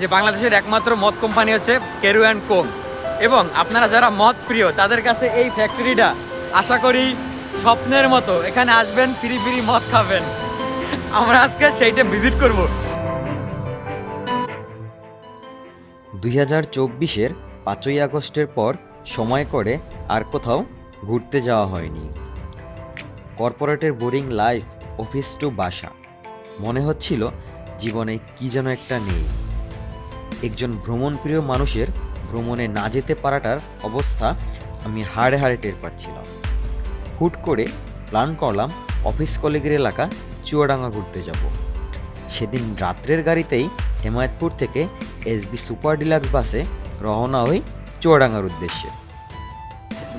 যে বাংলাদেশের একমাত্র মদ কোম্পানি হচ্ছে কেরু অ্যান্ড কোম। এবং আপনারা যারা মদ প্রিয়, তাদের কাছে এই ফ্যাক্টরিটা আশা করি স্বপ্নের মতো। এখানে আসবেন, ফ্রি ফ্রি মদ খাবেন। আমরা আজকে সেইটা ভিজিট করব। দুই হাজার চব্বিশের পাঁচই আগস্টের পর সময় করে আর কোথাও ঘুরতে যাওয়া হয়নি। কর্পোরেটের বোরিং লাইফ, অফিস টু বাসা। মনে হচ্ছিল জীবনে কি যেন একটা নেই। একজন ভ্রমণপ্রিয় মানুষের ভ্রমণে না যেতে পারাটার অবস্থা আমি হাড়ে হাড়ে টের পাচ্ছিলাম। হুট করে প্ল্যান করলাম অফিস কলিগের এলাকা চুয়াডাঙ্গা ঘুরতে যাব। সেদিন রাত্রের গাড়িতেই হেমায়তপুর থেকে এসবি সুপার ডিলাক্স বাসে রওনা হই চুয়াডাঙ্গার উদ্দেশ্যে।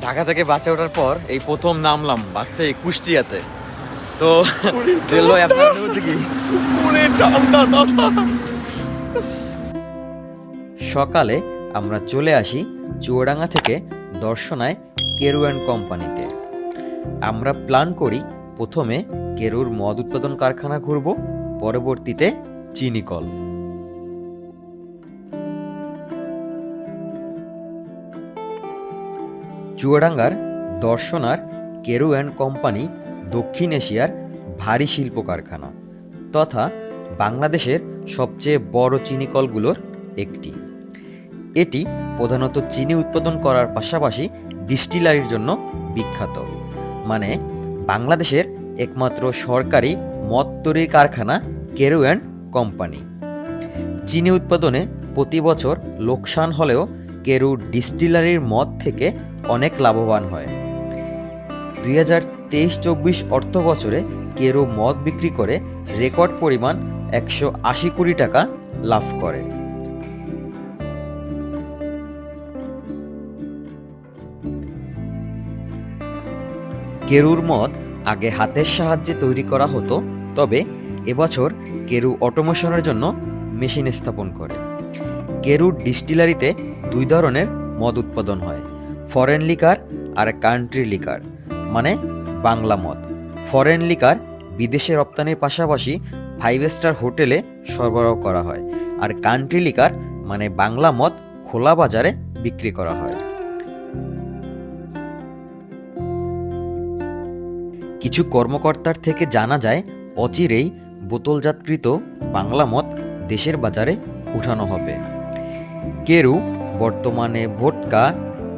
ঢাকা থেকে বাসে ওঠার পর এই প্রথম নামলাম বাস থেকে কুষ্টিয়াতে। তো রেলওয়ে আপনার কি? সকালে আমরা চলে আসি চুয়াডাঙ্গা থেকে দর্শনায় কেরু অ্যান্ড কোম্পানিতে। আমরা প্ল্যান করি প্রথমে কেরুর মদ উৎপাদন কারখানা ঘুরব, পরবর্তীতে চিনিকল চুয়াডাঙ্গার দর্শনার কেরু অ্যান্ড কোম্পানি দক্ষিণ এশিয়ার ভারী শিল্প কারখানা, তথা বাংলাদেশের সবচেয়ে বড় চিনিকলগুলোর একটি। এটি প্রধানত চিনি উৎপাদন করার পাশাপাশি ডিস্টিলারির জন্য বিখ্যাত। মানে বাংলাদেশের একমাত্র সরকারি মদ তৈরির কারখানা কেরু অ্যান্ড কোম্পানি। চিনি উৎপাদনে প্রতি বছর লোকসান হলেও কেরু ডিস্টিলারির মদ থেকে অনেক লাভবান হয়। দুই হাজার তেইশ চব্বিশ অর্থ বছরে কেরু মদ বিক্রি করে রেকর্ড পরিমাণ একশো আশি কোটি টাকা লাভ করে। কেরুর মদ আগে হাতের সাহায্যে তৈরি করা হতো, তবে এবছর কেরু অটোমেশনের জন্য মেশিন স্থাপন করে। কেরুর ডিস্টিলারিতে দুই ধরনের মদ উৎপাদন হয়, ফরেন লিকার আর কান্ট্রি লিকার মানে বাংলা মদ। ফরেন লিকার বিদেশে রপ্তানির পাশাপাশি ফাইভ স্টার হোটেলে সরবরাহ করা হয়, আর কান্ট্রি লিকার মানে বাংলা মদ খোলা বাজারে বিক্রি করা হয়। কিছু কর্মকর্তার থেকে জানা যায়, অচিরেই বোতলজাতকৃত বাংলা মদ দেশের বাজারে উঠানো হবে। কেরু, বর্তমানে vodka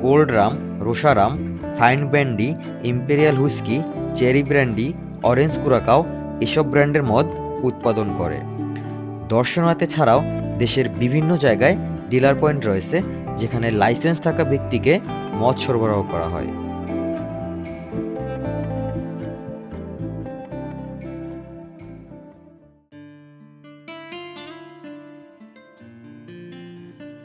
cold rum রোসারাম, fine brandy, imperial whisky, cherry brandy, orange curacao এসব ব্র্যান্ডের মদ উৎপাদন করে। দর্শনাতে ছাড়াও দেশের বিভিন্ন জায়গায় ডিলার পয়েন্ট রয়েছে, যেখানে লাইসেন্স থাকা ব্যক্তিকে মদ সরবরাহ করা হয়।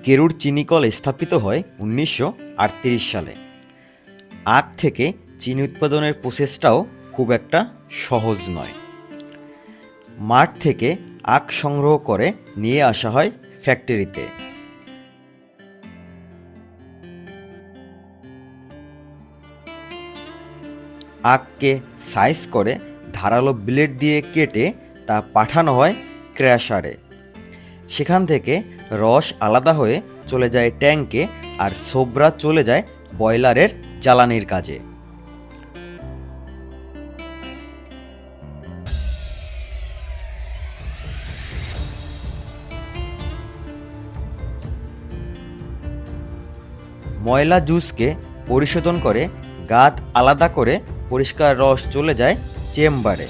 কেরুর চিনিকল স্থাপিত হয় উনিশশো আটত্রিশ সালে। আখ থেকে চিনি উৎপাদনের প্রসেসটাও খুব একটা সহজ নয়। মাঠ থেকে আখ সংগ্রহ করে নিয়ে আসা হয় ফ্যাক্টরিতে। আখকে সাইজ করে ধারালো ব্লেড দিয়ে কেটে তা পাঠানো হয় ক্র্যাশারে। সেখান থেকে রস আলাদা হয়ে চলে যায় ট্যাঙ্কে আর সোবরা চলে যায় বয়লারের জ্বালানির কাজে। ময়লা জুসকে পরিশোধন করে গাত আলাদা করে পরিষ্কার রস চলে যায় চেম্বারে।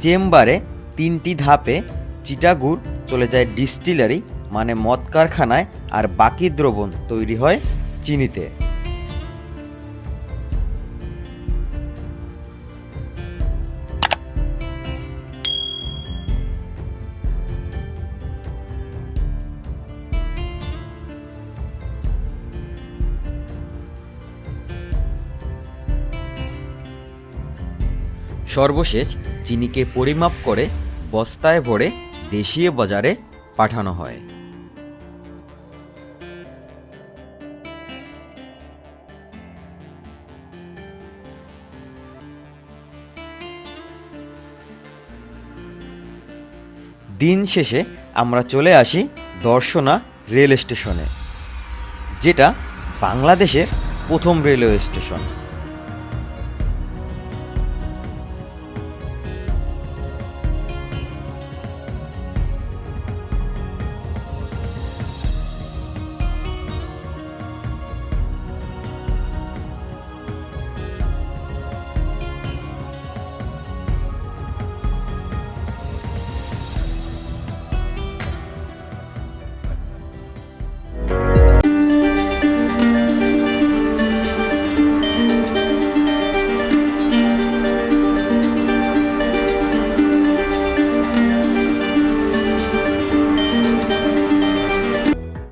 চেম্বারে তিনটি ধাপে চিটাগুড় চলে যায় ডিস্টিলারি মানে মদ কারখানায়, আর বাকি দ্রবণ তৈরি হয় চিনিতে। সর্বশেষ, চিনিকে পরিমাপ করে বস্তায় ভরে দেশীয় বাজারে পাঠানো হয়। দিন শেষে আমরা চলে আসি দর্শনা রেল স্টেশনে, যেটা বাংলাদেশের প্রথম রেলওয়ে স্টেশন।